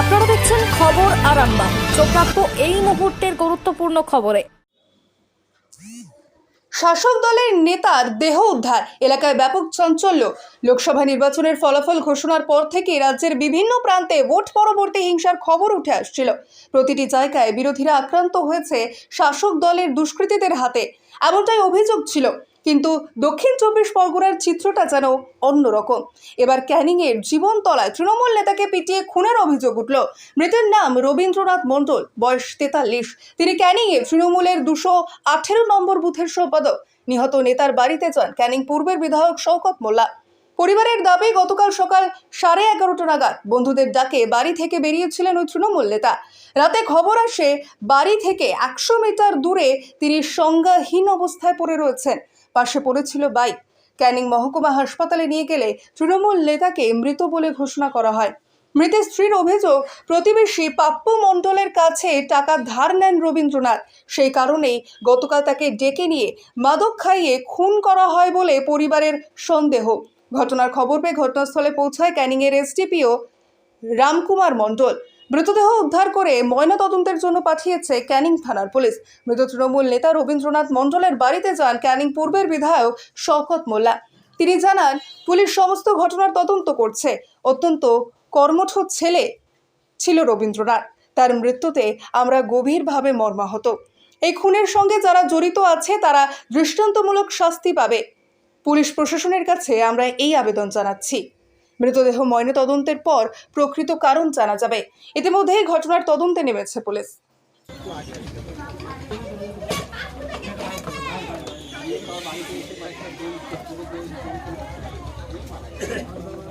আপনারা দেখছেন খবর আরামবাগ। চোখ রাখব এই মুহূর্তের গুরুত্বপূর্ণ খবরে। শাসক দলের নেতার দেহ উদ্ধার, এলাকায় ব্যাপক চাঞ্চল্য। লোকসভা নির্বাচনের ফলাফল ঘোষণার পর থেকে রাজ্যের বিভিন্ন প্রান্তে ভোট পরবর্তী হিংসার খবর উঠে আসছিল। প্রতিটি জায়গায় বিরোধীরা আক্রান্ত হয়েছে শাসক দলের দুষ্কৃতীদের হাতে। এমনটাই অভিযোগ ছিল। কিন্তু দক্ষিণ চব্বিশ পরগনার চিত্রটা যেন অন্যরকম। এবার ক্যানিংয়ের জীবনতলায় তৃণমূল নেতাকে পিটিয়ে খুনের অভিযোগ উঠল। মৃতের নাম রবীন্দ্রনাথ মণ্ডল, বয়স তেতাল্লিশ। তিনি ক্যানিংয়ে তৃণমূলের দুশো আঠেরো নম্বর বুথের সম্পাদক। নিহত নেতার বাড়িতে যান ক্যানিং পূর্বের বিধায়ক শওকত মোল্লা। পরিবারের দাবি, গতকাল সকাল সাড়ে এগারোটা নাগাদ বন্ধুদের ডাকে বাড়ি থেকে বেরিয়েছিলেন ওই তৃণমূল নেতা। রাতে খবর আসে, বাড়ি থেকে একশো মিটার দূরে তিনি সংজ্ঞাহীন অবস্থায় পড়ে রয়েছেন। পাশে পড়েছিল বাইক। ক্যানিং মহকুমা হাসপাতালে নিয়ে গেলে তৃণমূল নেতাকে মৃত বলে ঘোষণা করা হয়। মৃতের স্ত্রীর অভিযোগ, প্রতিবেশী পাপ্পু মণ্ডলের কাছে টাকা ধার নেন রবীন্দ্রনাথ। সেই কারণেই গতকাল তাকে ডেকে নিয়ে মাদক খাইয়ে খুন করা হয় বলে পরিবারের সন্দেহ। ঘটনার খবর পেয়ে ঘটনাস্থলে পৌঁছায় ক্যানিংয়ের এসডিপিও রামকুমার মণ্ডল। মৃতদেহ উদ্ধার করে ময়নাতদন্তের জন্য পাঠিয়েছে ক্যানিং থানার পুলিশ। মৃত তৃণমূল নেতা রবীন্দ্রনাথ মণ্ডলের বাড়িতে যান ক্যানিং পূর্বের বিধায়ক শওকত মোল্লা। তিনি জানান, পুলিশ সমস্ত ঘটনার তদন্ত করছে। অত্যন্ত কর্মঠ ছেলে ছিল রবীন্দ্রনাথ। তার মৃত্যুতে আমরা গভীরভাবে মর্মাহত। এই খুনের সঙ্গে যারা জড়িত আছে, তারা দৃষ্টান্তমূলক শাস্তি পাবে। পুলিশ প্রশাসনের কাছে আমরা এই আবেদন জানাচ্ছি। মৃতদেহ ময়নাতদন্তের পর প্রকৃত কারণ জানা যাবে। ইতিমধ্যেই ঘটনার তদন্তে নেমেছে পুলিশ।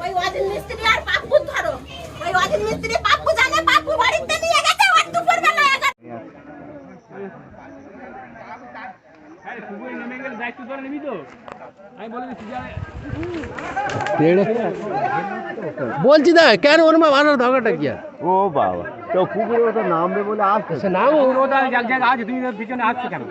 ওই ওয়াজিন মিস্ত্রি আর পাপ্পু ধরো। ওই ওয়াজিন মিস্ত্রি পাপ্পু জানে পাপ্পু বাড়িতে নিয়ে গেছে ওর দুপুর বেলা এগারো আরে পুকুরে নেমে গেলে দায়িত্ব ধরে নিবি তো। আমি বলে দিচ্ছি যে। বলছি দা কেন ওর মা মারার ধাগাটা কি আর? ও বাবা তো পুকুরে ওটা নামবে বলে আসছে। সে নাম ও ওটা এক জায়গায় আজ তুমি দিন পিছনে আসছো কেন?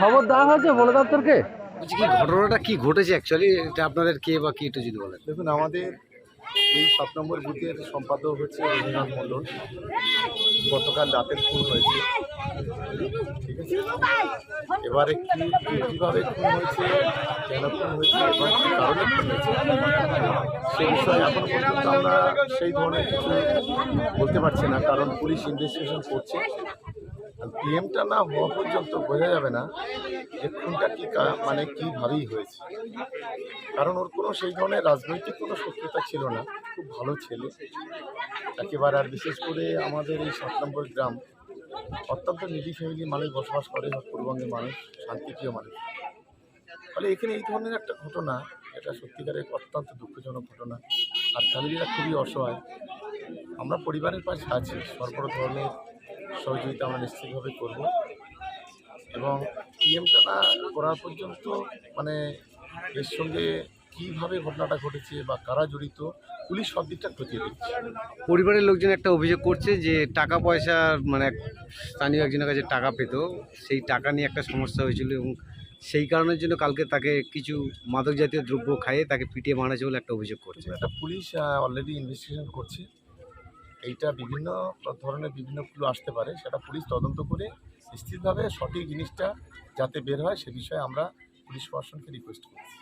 খবর দেওয়া হয়েছে বলে দপ্তরকে? বলছি কি ঘটনাটা কি ঘটেছে অ্যাকচুয়ালি এটা আপনাদের কে বা কি একটু যদি বলেন। দেখুন আমাদের এই সাত নম্বর বুথের সম্পাদক হচ্ছে রবীন্দ্রনাথ মণ্ডল। গতকাল রাতের খুন হয়েছে। ঠিক আছে? এবারে কি, কীভাবে খুন হয়েছে, কেন খুন হয়েছে এবং কী কারণে খুন হয়েছে, সেই বিষয়ে এখন পর্যন্ত আমরা সেই ধরনের কিছু বলতে পারছি না, কারণ পুলিশ ইনভেস্টিগেশন করছে। পিএমটা না হওয়া পর্যন্ত বোঝা যাবে না যে খুনটা কী কা- মানে কীভাবেই হয়েছে। কারণ ওর কোনো সেই ধরনের রাজনৈতিক কোনো শত্রুতা ছিল না, খুব ভালো ছেলে। একেবারে আর বিশেষ করে আমাদের এই সাত নম্বর গ্রাম, অত্যন্ত নিডি ফ্যামিলি মানুষ বসবাস করে পূর্ববঙ্গের মানুষ, শান্তিপ্রিয় মানুষ। ফলে এখানে এই ধরনের একটা ঘটনা, এটা সত্যিকারের অত্যন্ত দুঃখজনক ঘটনা। আর ফ্যামিলিরা খুবই অসহায়। আমরা পরিবারের পাশে আছি সর্ব ধরনের সহযোগিতা আমরা নিশ্চিতভাবে করব। এবং পিএমটা না করার পর্যন্ত মানে এর সঙ্গে কীভাবে ঘটনাটা ঘটেছে বা কারা জড়িত পুলিশ সব দিকটা খতিয়ে দিচ্ছে পরিবারের লোকজন একটা অভিযোগ করছে যে টাকা পয়সা মানে এক স্থানীয় একজনের কাছে টাকা পেত সেই টাকা নিয়ে একটা সমস্যা হয়েছিল এবং সেই কারণের জন্য কালকে তাকে কিছু মাদক জাতীয় দ্রব্য খাইয়ে তাকে পিটিয়ে মারা হয়েছে বলে একটা অভিযোগ করছে। এটা পুলিশ অলরেডি ইনভেস্টিগেশন করছে। এইটা বিভিন্ন ধরনের বিভিন্ন ক্লু আসতে পারে, সেটা পুলিশ তদন্ত করে নিশ্চিতভাবে সঠিক জিনিসটা যাতে বের হয়, সে বিষয়ে আমরা পুলিশ প্রশাসনকে রিকোয়েস্ট করছি।